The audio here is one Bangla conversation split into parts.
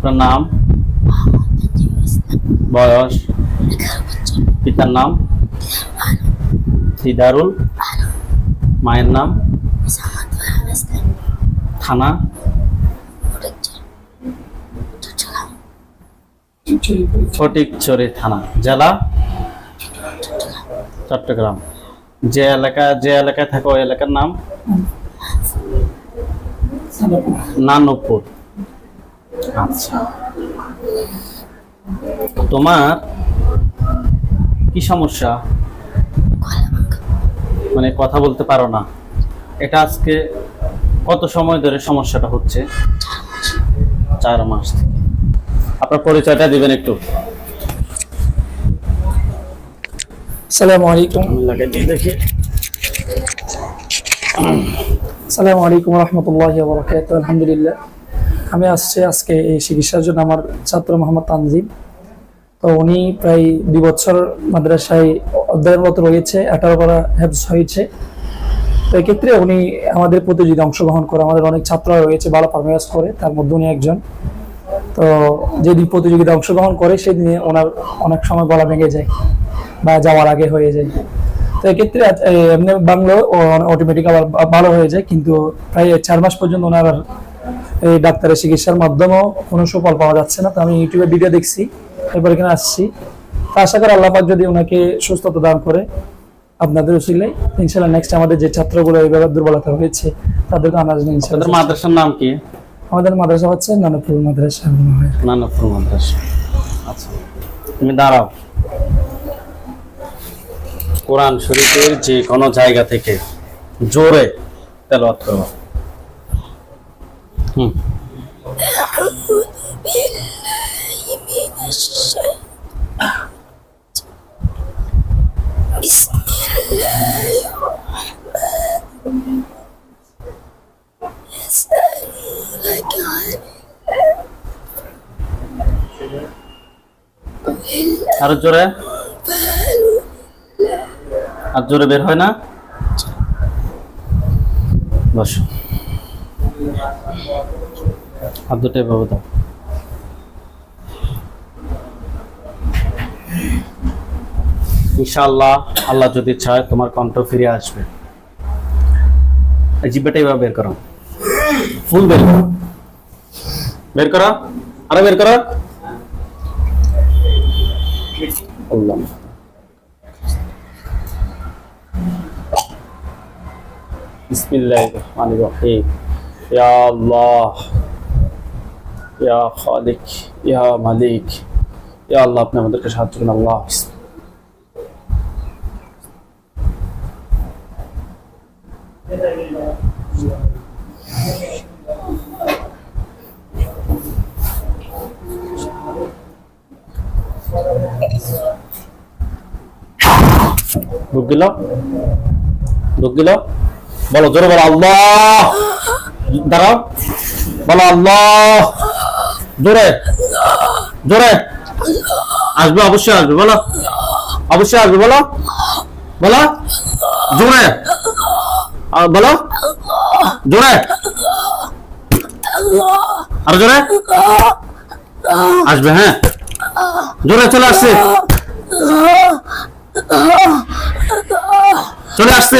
আপনার নাম? বয়স? পিতার নাম? দিদারুল মায়ের নাম? থানা? ফটিকছড়ি থানা জেলা? চট্টগ্রাম। যে এলাকা যে এলাকায় থাকো ওই এলাকার নাম? নানুপুর। আচ্ছা। তোমার কি সমস্যা? মানে কথা বলতে পারো না। এটা আজকে কত সময় ধরে সমস্যাটা হচ্ছে? চার মাস। থেকে। আপনার পরিচয়টা দিবেন একটু। আসসালামু আলাইকুম। দেখি। রহমতুল্লাহ বরকাত আলহামদুলিল্লাহ। আমি আসছি আজকে এই চিকিৎসার জন্য আমার ছাত্র মোহাম্মদ তানজিম। তো উনি প্রায় দুই বছর মাদ্রাসায় অধ্যয়নরত রয়েছে পারা হেফজ হয়েছে। তো এক্ষেত্রে উনি আমাদের প্রতিযোগিতা অংশগ্রহণ করে, আমাদের অনেক ছাত্ররা রয়েছে, ভালো পারফরমেন্স করে, তার মধ্যে উনি একজন। তো যেদিন প্রতিযোগিতা অংশগ্রহণ করে, সেদিনে ওনার অনেক সময় গলা ভেঙে যায় বা যাওয়ার আগে হয়ে যায়। তো এক্ষেত্রে এমনি বাংলাও অটোমেটিক আবার ভালো হয়ে যায়, কিন্তু প্রায় চার মাস পর্যন্ত ওনার এই ডাক্তারের চিকিৎসার মাধ্যমেও কোনো সুফল পাওয়া যাচ্ছে না। তো আমি ইউটিউবে ভিডিও দেখছি এরপর এখানে আসছি। তো আশা করি আল্লাহ যদি ওনাকে সুস্থতা দান করে আপনাদের উচিলে ইনশাল্লাহ নেক্সট আমাদের যে ছাত্রগুলো এইভাবে দুর্বলতা হয়েছে তাদেরকে আনার জন্য ইনশাল্লাহ মাদ্রাসার নাম কি? আমাদের মাদ্রাসা হচ্ছে নানপুর মাদ্রাসা। নানাপুর মাদ্রাসা। আচ্ছা তুমি দাঁড়াও। কোরআন শরীফের যে কোনো জায়গা থেকে জোরে তেলাওয়াত করো। আরও জোরে। আর জোরে বের হয় না। বসো। হাত দুটো এভাবে দাও ইনশাআল্লাহ, আল্লাহ যদি চায় তোমার কণ্ঠ ফিরে আসবে। জিব্বাটা এভাবে বের করো। ফুল বের করো। বের করো। আরও বের করো। আল্লাহ। বিসমিল্লাহির রহমানির আল্লাহ। يا خالق يا مالك يا الله ابن مدرك من الله. بقلا بقلا بلا ضرب الله درا بلا الله জোরে জোরে আসবে অবশ্যই আসবে বলো অবশ্যই আসবে বলো বলো জোরে আহ, বলো জোরে আর জোরে আসবে হ্যাঁ জোরে চলে আসছে চলে আসছে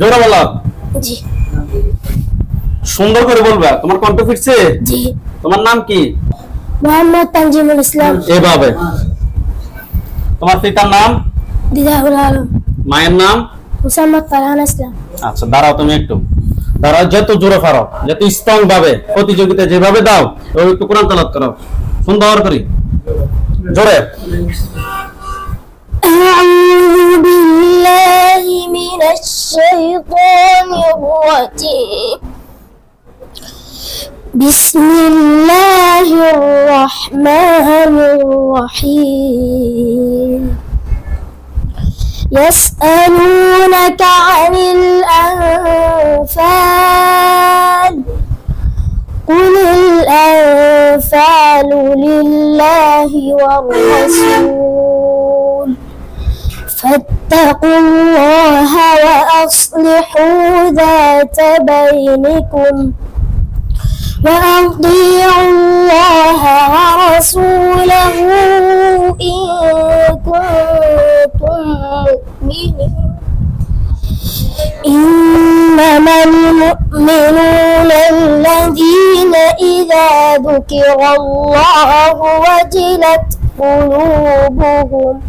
জোরে বলো। জি। সুন্দর করে বলবা। তোমার কণ্ঠ ফিরছে? জি। তোমার নাম কি? মোহাম্মদ তানজিমুল ইসলাম। এভাবে। তোমার পিতার নাম? দিদাহুল আলম। মায়ের নাম? মুসাম্মদ ফারহান ইসলাম। আচ্ছা দাঁড়াও তুমি একটু। দাঁড়াও যত জোরে পারো যত স্ট্রং ভাবে প্রতিযোগিতা যেভাবে দাও ওই একটু কোরআন তালাত করো। সুন্দর করি। জোরে। بسم الله الرحمن الرحيم. يسألونك عن الأنفال. قل الأنفال لله والرسول. فاتقوا الله وأصلحوا ذات بينكم وأطيعوا الله ورسوله إن كنتم مؤمنين. إنما المؤمنون الذين إذا ذكر الله وجلت قلوبهم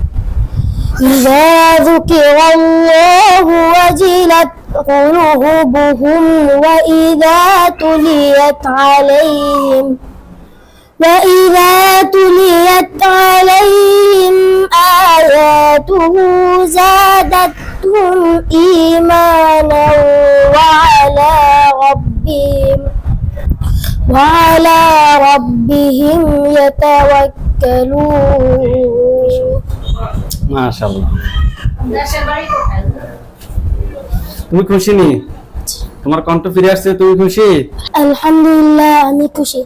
إذا ذكر الله وجلت قلوبهم وإذا تليت عليهم وإذا تليت عليهم آياته زادتهم إيمانا وعلى ربهم وعلى ربهم يتوكلون. মাশাআল্লাহ। তুমি খুশি নি? তোমার কণ্ঠ ফিরে আসছে তুমি খুশি? আলহামদুলিল্লাহ আমি খুশি।